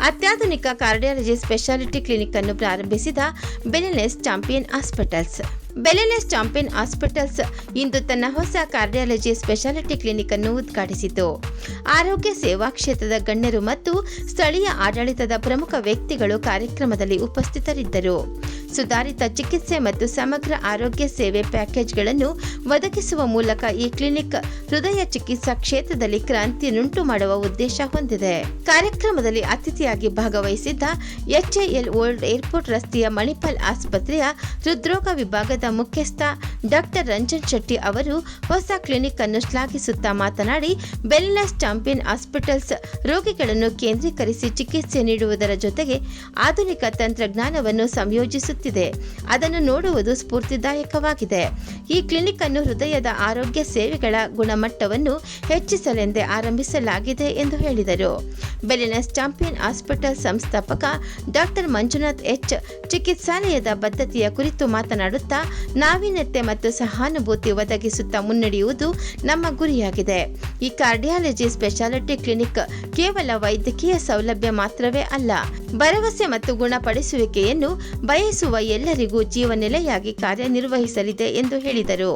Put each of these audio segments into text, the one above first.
ಅತ್ಯಾಧುನಿಕ cardiology speciality clinic ಅನ್ನು ಪ್ರಾರಂಭಿಸಿದ Belenus champion hospitals Belenus champion hospitals ಇಂದು ತನ್ನ ಹೊಸ ಕಾರ್ಡಿಯಾಲಜಿ ಸ್ಪೆಷಾಲಿಟಿ ಕ್ಲಿನಿಕ್ ಅನ್ನು ಉದ್ಘಾಟಿಸಿತು. ಆರೋಗ್ಯ ಸೇವಾ ಕ್ಷೇತ್ರದ ಗಣ್ಯರು ಮತ್ತು ಸ್ಥಳೀಯ ಆಡಳಿತದ ಪ್ರಮುಖ ವ್ಯಕ್ತಿಗಳು ಕಾರ್ಯಕ್ರಮದಲ್ಲಿ ಉಪಸ್ಥಿತರಿದ್ದರು. ಸುಧಾರಿತ ಚಿಕಿತ್ಸೆ ಮತ್ತು ಸಮಗ್ರ ಆರೋಗ್ಯ ಸೇವೆ ಪ್ಯಾಕೇಜ್ಗಳನ್ನು ಒದಗಿಸುವ ಮೂಲಕ ಈ ಕ್ಲಿನಿಕ್ ಹೃದಯ ಚಿಕಿತ್ಸಾ ಕ್ಷೇತ್ರದಲ್ಲಿ ಕ್ರಾಂತಿಯನ್ನುಂಟು ಮಾಡುವ ಉದ್ದೇಶ ಹೊಂದಿದೆ. ಕಾರ್ಯಕ್ರಮದಲ್ಲಿ ಅತಿಥಿಯಾಗಿ ಭಾಗವಹಿಸಿದ್ದ ಎಚ್ಎಎಲ್ ಓಲ್ಡ್ ಏರ್ಪೋರ್ಟ್ ರಸ್ತೆಯ ಮಣಿಪಾಲ್ ಆಸ್ಪತ್ರೆಯ ಹೃದ್ರೋಗ ವಿಭಾಗದ ಮುಖ್ಯಸ್ಥ ಡಾಕ್ಟರ್ ರಂಜನ್ ಶೆಟ್ಟಿ ಅವರು ಹೊಸ ಕ್ಲಿನಿಕ್ ಅನ್ನು ಶ್ಲಾಘಿಸುತ್ತಾ ಮಾತನಾಡಿ ಬೆಲ್ನೆಸ್ ಚಾಂಪಿಯನ್ ಹಾಸ್ಪಿಟಲ್ಸ್ ರೋಗಿಗಳನ್ನು ಕೇಂದ್ರೀಕರಿಸಿ ಚಿಕಿತ್ಸೆ ನೀಡುವುದರ ಜೊತೆಗೆ ಆಧುನಿಕ ತಂತ್ರಜ್ಞಾನವನ್ನು ಸಂಯೋಜಿಸುತ್ತಿದೆ ಅದನ್ನು ನೋಡುವುದು ಸ್ಫೂರ್ತಿದಾಯಕವಾಗಿದೆ. ಈ ಕ್ಲಿನಿಕ್ ಅನ್ನು ಹೃದಯದ ಆರೋಗ್ಯ ಸೇವೆಗಳ ಗುಣಮಟ್ಟವನ್ನು ಹೆಚ್ಚಿಸಲೆಂದೇ ಆರಂಭಿಸಲಾಗಿದೆ ಎಂದು ಹೇಳಿದರು. ಬೆಲಿನಸ್ ಚಾಂಪಿಯನ್ ಹಾಸ್ಪಿಟಲ್ ಸಂಸ್ಥಾಪಕ ಡಾಕ್ಟರ್ ಮಂಜುನಾಥ್ ಎಚ್ ಚಿಕಿತ್ಸಾಲಯದ ಬದ್ಧತೆಯ ಕುರಿತು ಮಾತನಾಡುತ್ತಾ ನಾವೀನ್ಯತೆ ಮತ್ತು ಸಹಾನುಭೂತಿ ಒದಗಿಸುತ್ತಾ ಮುನ್ನಡೆಯುವುದು ನಮ್ಮ ಗುರಿಯಾಗಿದೆ. ಈ ಕಾರ್ಡಿಯಾಲಜಿ ಸ್ಪೆಷಾಲಿಟಿ ಕ್ಲಿನಿಕ್ ಕೇವಲ ವೈದ್ಯಕೀಯ ಸೌಲಭ್ಯ ಮಾತ್ರವೇ ಅಲ್ಲ, ಭರವಸೆ ಮತ್ತು ಗುಣಪಡಿಸುವಿಕೆಯನ್ನು ಬಯಸುವ ಎಲ್ಲರಿಗೂ ಜೀವನೆಲೆಯಾಗಿ ಕಾರ್ಯನಿರ್ವಹಿಸಲಿದೆ ಎಂದು ಹೇಳಿದರು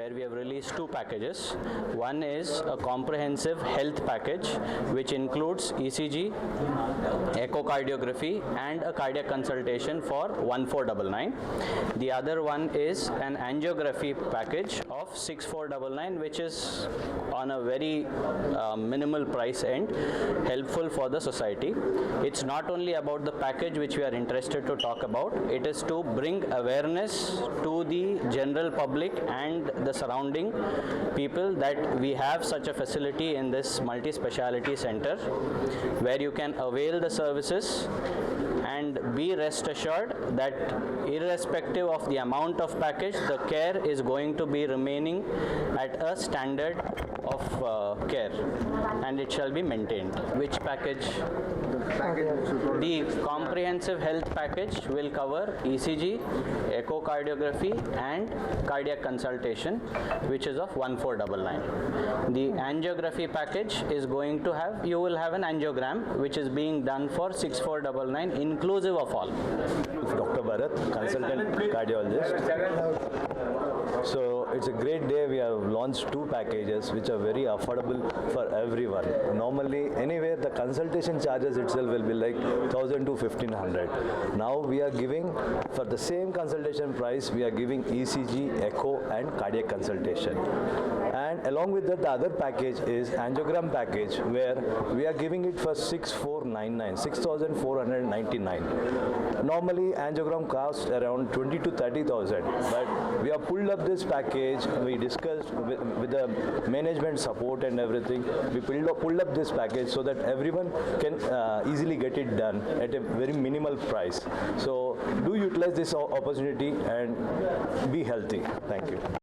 where we uh, have released two packages. One is a comprehensive health package which includes E ECG, echocardiography, and a cardiac consultation for 1499. The other one is an angiography package of 6499, which is on a very uh, minimal price end, helpful for the society. It's not only about the package which we are interested to talk about, it is to bring awareness to the general public and the surrounding people that we have such a facility in this multi speciality center where you can avail the services and be rest assured that irrespective of the amount of package the care is going to be remaining at a standard of uh, care. And it shall be maintained. Which package? The comprehensive health package will cover ECG, echocardiography, and cardiac consultation, which is of 1499. The angiography package is going to have, you will have an angiogram, which is being done for 6499, inclusive of all. Dr. Bharat, consultant cardiologist. So it's a great day. We have launched two packages which are very affordable for everyone. Normally, anywhere the consultation charges itself will be like 1000 to 1500. Now we are giving for the same consultation price, we are giving ECG, echo, and cardiac consultation. And along with that, the other package is angiogram package where we are giving it for 6499, 6499. Normally, angiogram costs around 20 to 30,000, but we have pulled up this package. We discussed with, with the management support and everything. We pulled up, pulled up this package so that everyone can uh, easily get it done at a very minimal price. So, do utilize this opportunity and be healthy. Thank you.